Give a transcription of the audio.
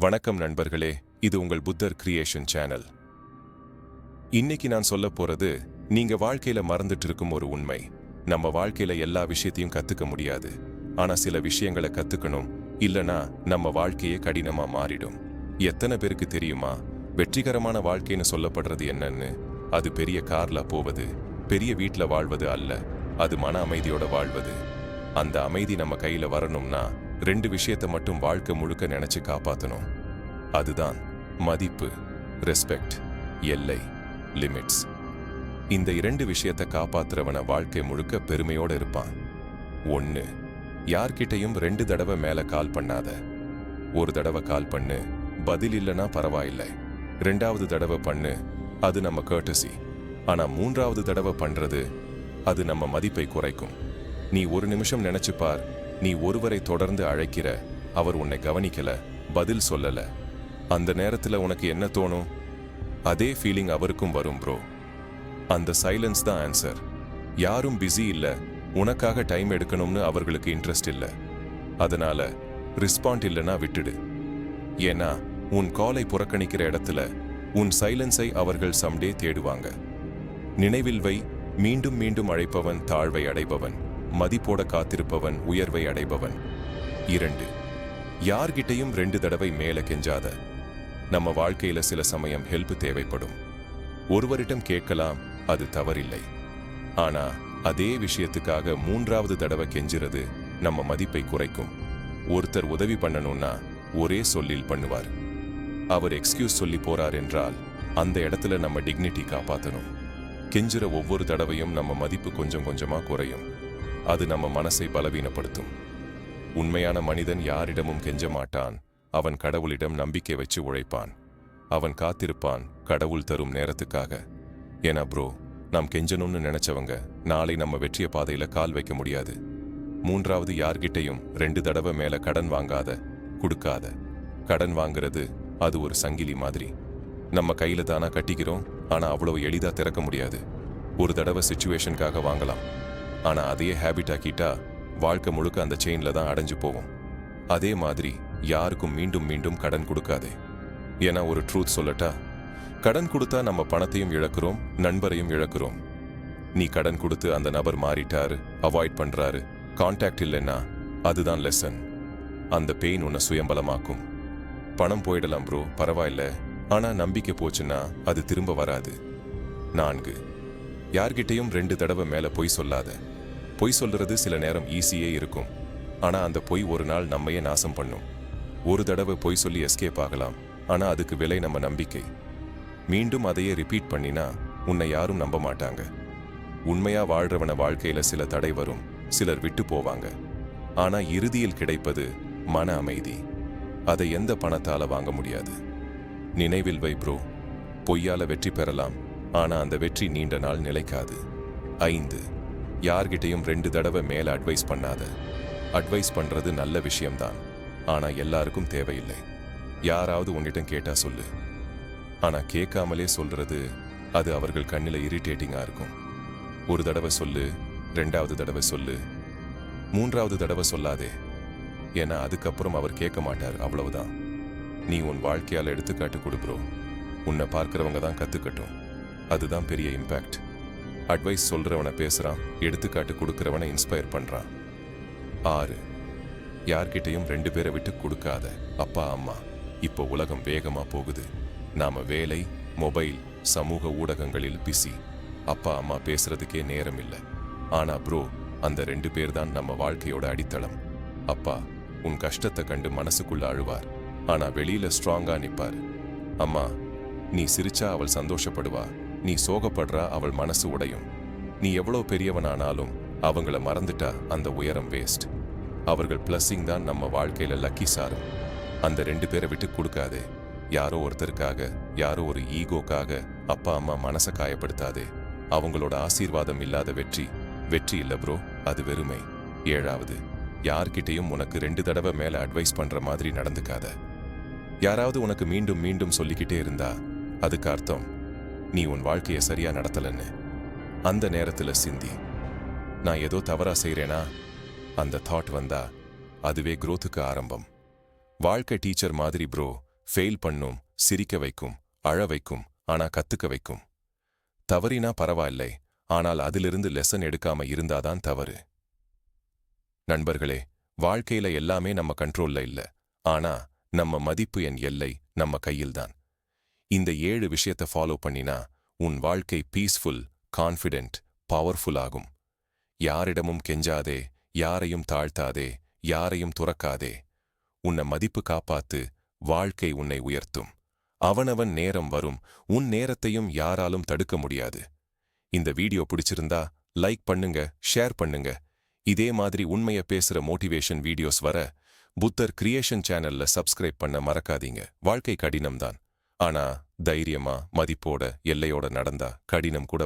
வணக்கம் நண்பர்களே இது உங்கள் புத்தர் கிரியேஷன் சேனல். இன்னைக்கு நான் சொல்ல போறது நீங்க வாழ்க்கையில மறந்துட்டு இருக்கும் ஒரு உண்மை. நம்ம வாழ்க்கையில எல்லா விஷயத்தையும் கத்துக்க முடியாது. ஆனா சில விஷயங்களை கத்துக்கணும் இல்லனா நம்ம வாழ்க்கையே கடினமா மாறிடும். எத்தனை பேருக்கு தெரியுமா? வெற்றிகரமான வாழ்க்கைன்னு சொல்லப்படுறது என்னன்னு? அது பெரிய கார்ல போவது பெரிய வீட்டில் வாழ்வது அல்ல. அது மன அமைதியோட வாழ்வது. அந்த அமைதி நம்ம கையில வரணும்னா ரெண்டு விஷயத்தை மட்டும் வாழ்க்கை முழுக்க நினைச்சு காப்பாத்தணும். அதுதான் மதிப்பு ரெஸ்பெக்ட் எல்லை லிமிட்ஸ். இந்த இரண்டு விஷயத்தை காப்பாத்துறவன வாழ்க்கை முழுக்க பெருமையோட இருப்பான். ஒன்னு யார்கிட்டயும் ரெண்டு தடவை மேல கால் பண்ணாத. ஒரு தடவை கால் பண்ணு பதில் இல்லைன்னா பரவாயில்லை. ரெண்டாவது தடவை பண்ணு அது நம்ம கேட்டசி ஆனா மூன்றாவது தடவை பண்றது அது நம்ம மதிப்பை குறைக்கும். நீ ஒரு நிமிஷம் நினைச்சு பார் நீ ஒருவரை தொடர்ந்து அழைக்கிற அவர் உன்னை கவனிக்கல பதில் சொல்லல. அந்த நேரத்துல உனக்கு என்ன தோணும்? அதே ஃபீலிங் அவருக்கும் வரும் ப்ரோ அந்த சைலன்ஸ் தான் ஆன்சர் யாரும் பிஸி இல்ல உனக்காக டைம் எடுக்கணும்னு அவர்களுக்கு இன்ட்ரெஸ்ட் இல்ல. அதனால ரெஸ்பாண்ட் இல்லனா விட்டுடு. ஏன்னா உன் காலை புறக்கணிக்கிற இடத்துல உன் சைலன்ஸை அவர்கள் சம்டே தேடுவாங்க. நினைவில் வை மீண்டும் மீண்டும் அழைப்பவன் தாழ்வை அடைபவன். மதிப்போட காத்திருப்பவன் உயர்வை அடைபவன். இரண்டு யார்கிட்டயும் ரெண்டு தடவை மேல கெஞ்சாத. நம்ம வாழ்க்கையில சில சமயம் ஹெல்ப் தேவைப்படும். ஒருவரிடம் கேட்கலாம் அது தவறில்லை. ஆனா அதே விஷயத்துக்காக மூன்றாவது தடவை கெஞ்சுறது நம்ம மதிப்பை குறைக்கும். ஒருத்தர் உதவி பண்ணணும்னா ஒரே சொல்லில் பண்ணுவார். அவர் எக்ஸ்கியூஸ் சொல்லி போறார் என்றால் அந்த இடத்துல நம்ம டிக்னிட்டி காப்பாத்தணும். கெஞ்சுற ஒவ்வொரு தடவையும் நம்ம மதிப்பு கொஞ்சம் கொஞ்சமா குறையும். அது நம்ம மனசை பலவீனப்படுத்தும். உண்மையான மனிதன் யாரிடமும் கெஞ்ச மாட்டான். அவன் கடவுளிடம் நம்பிக்கை வச்சு உழைப்பான். அவன் காத்திருப்பான் கடவுள் தரும் நேரத்துக்காக. ஏன்னா ப்ரோ நாம் கெஞ்சணும்னு நினைச்சவங்க நாளை நம்ம வெற்றிய பாதையில கால் வைக்க முடியாது. மூன்றாவது யார்கிட்டையும் ரெண்டு தடவை மேல கடன் வாங்காத கொடுக்காத. கடன் வாங்குறது அது ஒரு சங்கிலி மாதிரி. நம்ம கையில தானா கட்டிக்கிறோம் ஆனா அவ்வளவு எளிதா திறக்க முடியாது. ஒரு தடவை சுச்சுவேஷனுக்காக வாங்கலாம். ஆனா அதையே ஹேபிட் ஆக்கிட்டா வாழ்க்கை முழுக்க அந்த செயின்ல தான் அடைஞ்சு போகும் அதே மாதிரி யாருக்கும் மீண்டும் மீண்டும் கடன் கொடுக்காதே. ஏன்னா ஒரு ட்ரூத் சொல்லட்டா கடன் கொடுத்தா நம்ம பணத்தையும் இழக்கிறோம் நண்பரையும் இழக்கிறோம். நீ கடன் கொடுத்து அந்த நபர் மாறிட்டாரு அவாய்ட் பண்றாரு கான்டாக்ட் இல்லைன்னா அதுதான் லெசன் அந்த பெயின் உன்னை சுயம்பலமாக்கும். பணம் போயிடலாம் ப்ரோ பரவாயில்ல. ஆனா நம்பிக்கை போச்சுன்னா அது திரும்ப வராது. நான்கு. யார்கிட்டையும் ரெண்டு தடவை மேல பொய் சொல்லாத. பொய் சொல்றது சில நேரம் ஈஸியே இருக்கும். ஆனா அந்த பொய் ஒரு நாள் நம்மையே நாசம் பண்ணும். ஒரு தடவை பொய் சொல்லி எஸ்கேப் ஆகலாம். ஆனா அதுக்கு விலை நம்ம நம்பிக்கை. மீண்டும் அதையே ரிப்பீட் பண்ணினா உன்னை யாரும் நம்ப மாட்டாங்க. உண்மையா வாழ்றவன வாழ்க்கையில சில தடை வரும். சிலர் விட்டு போவாங்க. ஆனா இறுதியில் கிடைப்பது மன அமைதி. அதை எந்த பணத்தால வாங்க முடியாது. நினைவில் வை ப்ரோ பொய்யால வெற்றி பெறலாம். ஆனா அந்த வெற்றி நீண்ட நாள் நிலைக்காது. ஐந்து. யார்கிட்டயும் ரெண்டு தடவை மேல அட்வைஸ் பண்ணாத. அட்வைஸ் பண்றது நல்ல விஷயம்தான். ஆனா எல்லாருக்கும் தேவையில்லை. யாராவது உன்னிடம் கேட்டா சொல்லு. ஆனா கேட்காமலே சொல்றது அது அவர்கள் கண்ணில் இரிட்டேட்டிங்கா இருக்கும். ஒரு தடவை சொல்லு ரெண்டாவது தடவை சொல்லு மூன்றாவது தடவை சொல்லாதே. ஏன்னா அதுக்கப்புறம் அவர் கேட்க மாட்டார் அவ்வளவுதான். நீ உன் வாழ்க்கையால் எடுத்துக்காட்டு கொடுக்குறோம் உன்னை பார்க்குறவங்க தான் கத்துக்கட்டும். அதுதான் பெரிய இம்பேக்ட் அட்வைஸ் சொல்றவனை பேசுறான் எடுத்துக்காட்டு கொடுக்கறவனை இன்ஸ்பயர் பண்றான். ஆறு யார்கிட்டயும் ரெண்டு பேரை விட்டு கொடுக்காத அப்பா அம்மா. இப்போ உலகம் வேகமா போகுது. நாம வேலை மொபைல் சமூக ஊடகங்களில் பிஸி அப்பா அம்மா பேசுறதுக்கே நேரம் இல்லை. ஆனா ப்ரோ அந்த ரெண்டு பேர் தான் நம்ம வாழ்க்கையோட அடித்தளம். அப்பா உன் கஷ்டத்தை கண்டு மனசுக்குள்ள அழுவார். ஆனா வெளியில ஸ்ட்ராங்கா நிப்பார். அம்மா நீ சிரிச்சா அவள் சந்தோஷப்படுவா. நீ சோகப்படுறா அவள் மனசு உடையும். நீ எவ்வளோ பெரியவனானாலும் அவங்கள மறந்துட்டா அந்த உயரம் வேஸ்ட் அவர்கள் பிளஸ்ஸிங் தான் நம்ம வாழ்க்கையில லக்கி சாரும் அந்த ரெண்டு பேரை விட்டு கொடுக்காதே. யாரோ ஒருத்தருக்காக யாரோ ஒரு ஈகோக்காக அப்பா அம்மா மனசை காயப்படுத்தாதே. அவங்களோட ஆசீர்வாதம் இல்லாத வெற்றி. வெற்றி இல்ல ப்ரோ அது வெறுமை. ஏழாவது யார்கிட்டயும் உனக்கு ரெண்டு தடவை மேல அட்வைஸ் பண்ற மாதிரி நடந்துக்காத. யாராவது உனக்கு மீண்டும் மீண்டும் சொல்லிக்கிட்டே இருந்தா அதுக்கு அர்த்தம். நீ உன் வாழ்க்கையை சரியா நடத்தலன்னு. அந்த நேரத்துல சிந்தி நான் ஏதோ தவறா செய்கிறேனா அந்த தாட் வந்தா அதுவே குரோத்துக்கு ஆரம்பம். வாழ்க்கை டீச்சர் மாதிரி ப்ரோ ஃபெயில் பண்ணும் சிரிக்க வைக்கும் அழ வைக்கும் ஆனா கத்துக்க வைக்கும். தவறினா பரவாயில்லை ஆனால் அதிலிருந்து லெசன் எடுக்காம இருந்தாதான் தவறு. நண்பர்களே வாழ்க்கையில எல்லாமே நம்ம கண்ட்ரோல்ல இல்ல ஆனா நம்ம மதிப்பு என் எல்லை நம்ம கையில்தான். இந்த ஏழு விஷயத்தை ஃபாலோ பண்ணினா உன் வாழ்க்கை பீஸ்ஃபுல் கான்ஃபிடென்ட் பவர்ஃபுல் ஆகும். யாரிடமும் கெஞ்சாதே யாரையும் தாழ்த்தாதே யாரையும் துறக்காதே. உன்னை மதிப்பு காப்பாத்து வாழ்க்கை உன்னை உயர்த்தும். அவனவன் நேரம் வரும் உன் நேரத்தையும் யாராலும் தடுக்க முடியாது. இந்த வீடியோ பிடிச்சிருந்தா லைக் பண்ணுங்க ஷேர் பண்ணுங்க. இதே மாதிரி உண்மைய பேசுற மோட்டிவேஷன் வீடியோஸ் வர புத்தர் கிரியேஷன் சேனல்ல சப்ஸ்கிரைப் பண்ண மறக்காதீங்க. வாழ்க்கை கடினம்தான். ஆனா தைரியமா மதிப்போட எல்லையோட நடந்தா கடினம் கூட